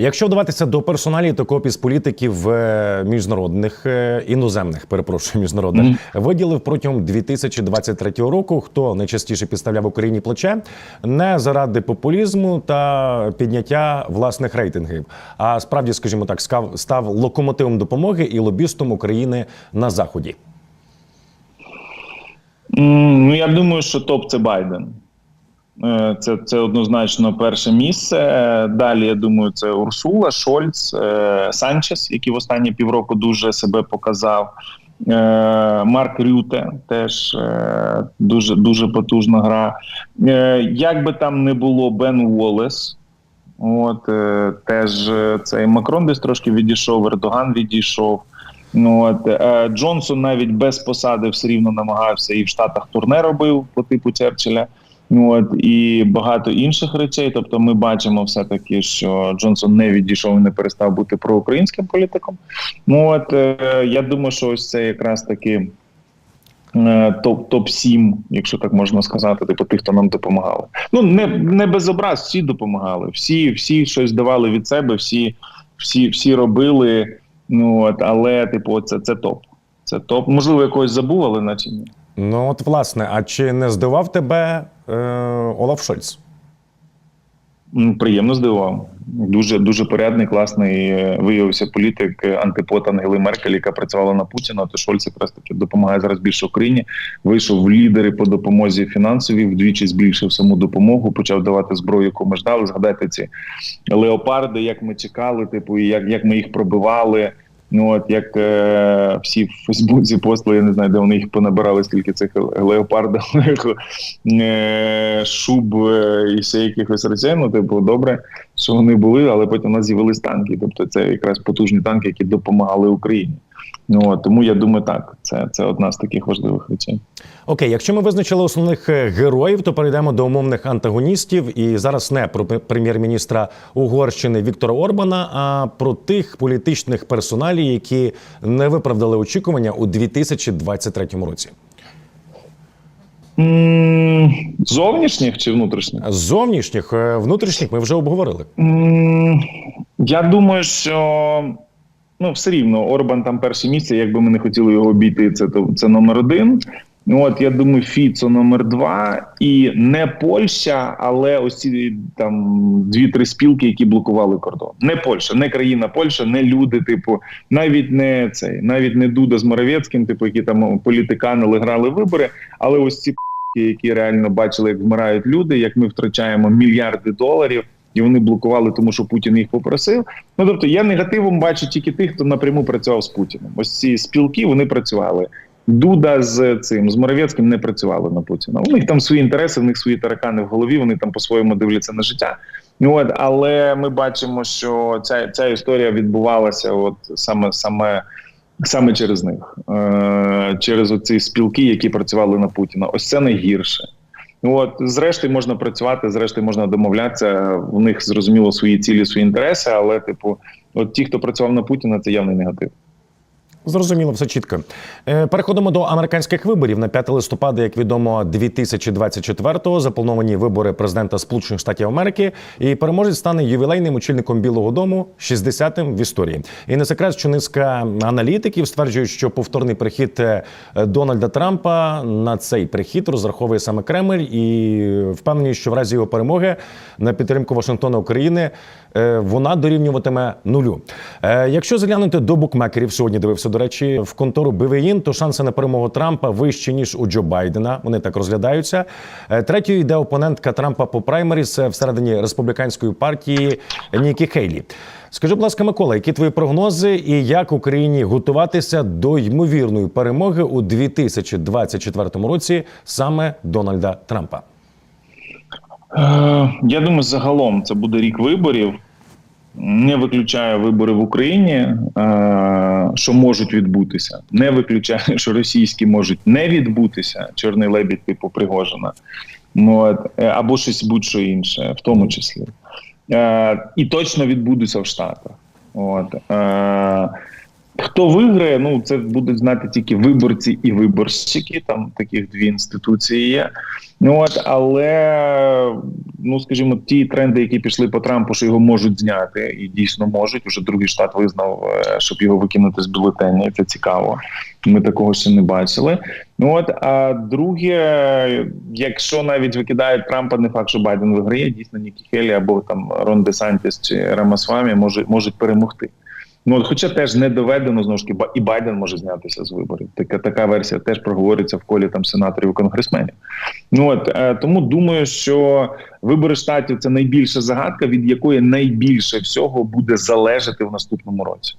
Якщо вдаватися до персоналі, то копіс політиків е, міжнародних е, іноземних, перепрошую, міжнародних виділив протягом 2023 року. Хто найчастіше підставляв Україні плече не заради популізму та підняття власних рейтингів, а справді, скажімо так, став локомотивом допомоги і лобістом України на заході. Ну, я думаю, що топ це Байден. Е, Це, це однозначно перше місце. Е, Далі, я думаю, це Урсула, Шольц, е, Санчес, який в останні півроку дуже себе показав. Марк Рюте теж дуже, дуже потужна гра. Як би там не було, Бен Уоллес. От теж цей Макрон десь трошки відійшов, Ердоган відійшов. Ну от Джонсон навіть без посади все рівно намагався і в Штатах турне робив по типу Черчилля. Ну от і багато інших речей. Тобто, ми бачимо все таки, що Джонсон не відійшов і не перестав бути проукраїнським політиком. Ну от е, я думаю, що ось це якраз таки е, топ топ 7 якщо так можна сказати, типу тих, хто нам допомагали. Ну не, не без образ, всі допомагали. Всі, всі щось давали від себе, всі, всі, всі робили. Ну от, але типу, це, це топ. Це топ. Можливо, якогось забув, але наче ні. Ну от власне, а чи не здивав тебе е, Олаф Шольц? Приємно здивував. Дуже дуже порядний, класний е, виявився політик е, антипод Ангели Меркель, яка працювала на Путіна. То Шольц якраз таки допомагає зараз більше Україні. Вийшов в лідери по допомозі фінансовій, вдвічі збільшив саму допомогу, почав давати зброю, яку ми ждали. Згадайте ці леопарди, як ми чекали, типу, як, як ми їх пробивали. Ну от як е, всі в Фейсбуці постили, я не знаю, де вони їх понабирали, скільки цих леопардових е, шуб е, і ще якихось речей. Ну, типу, добре, що вони були, але потім у нас з'явились танки. Тобто це якраз потужні танки, які допомагали Україні. Ну тому я думаю, так, це, це одна з таких важливих речей. Окей, якщо ми визначили основних е, героїв, то перейдемо до умовних антагоністів. І зараз не про прем'єр-міністра Угорщини Віктора Орбана, а про тих політичних персоналій, які не виправдали очікування у 2023 році. Зовнішніх чи внутрішніх? Зовнішніх, е, внутрішніх ми вже обговорили. Я думаю, що ну все рівно Орбан там перше місце. Якби ми не хотіли його обійти, це то це номер один. Ну, От я думаю, Фіцо номер два, і не Польща, але ось ці там дві-три спілки, які блокували кордон. Не Польща, не країна Польща, не люди, типу, навіть не цей, навіть не Дуда з Моровецьким, типу, які там політиканили, грали вибори, але ось ці які реально бачили, як вмирають люди, як ми втрачаємо мільярди доларів, і вони блокували, тому що Путін їх попросив. Ну тобто я негативом бачу тільки тих, хто напряму працював з Путіним. Ось ці спілки вони працювали. Дуда з цим з Моровецьким не працювали на Путіна. У них там свої інтереси, в них свої таракани в голові. Вони там по-своєму дивляться на життя. Ну от, але ми бачимо, що ця, ця історія відбувалася, от саме саме. Саме через них, е, через оці спілки, які працювали на Путіна. Ось це найгірше. От, зрештою, можна працювати, зрештою можна домовлятися. У них зрозуміло свої цілі, свої інтереси, але, типу, от ті, хто працював на Путіна, це явний негатив. Зрозуміло, все чітко. Е, Переходимо до американських виборів. На 5 листопада, як відомо, 2024-го заплановані вибори президента Сполучених Штатів Америки. І переможець стане ювілейним очільником Білого Дому, 60-тим в історії. І не секрет, що низка аналітиків стверджують, що повторний прихід е, Дональда Трампа на цей прихід розраховує саме Кремль, і впевнені, що в разі його перемоги на підтримку Вашингтона України е, вона дорівнюватиме нулю. Якщо заглянути до букмекерів, сьогодні дивився, до речі, в контору BVIN, то шанси на перемогу Трампа вищі, ніж у Джо Байдена. Вони так розглядаються. Е, Третьою йде опонентка Трампа по праймеріс всередині республіканської партії Нікі Хейлі. Скажи, будь ласка, Микола, які твої прогнози і як Україні готуватися до ймовірної перемоги у 2024 році саме Дональда Трампа? Е, Я думаю, загалом це буде рік виборів. Не виключає вибори в Україні, е, що можуть відбутися. Не виключає, що російські можуть не відбутися. Чорний лебідь, типу Пригожина. Ну, е, або щось будь-що інше, в тому числі. Е, І точно відбудуться в Штатах. От. Хто виграє, ну це будуть знати тільки виборці і виборщики. Там таких дві інституції є. Ну от, але ну скажімо, ті тренди, які пішли по Трампу, що його можуть зняти, і дійсно можуть. Уже другий штат визнав, е, щоб його викинути з бюлетеня. Це цікаво. Ми такого ще не бачили. Ну от а друге, якщо навіть викидають Трампа, не факт, що Байден виграє, дійсно Нікі Хелі або там Рон Де Сантіс чи Рамасвамі може можуть перемогти. Ну, хоча теж не доведено знову ж таки, і Байден може знятися з виборів. Така така версія теж проговорюється в колі там сенаторів і конгресменів. Ну от е, тому думаю, що вибори штатів це найбільша загадка, від якої найбільше всього буде залежати в наступному році.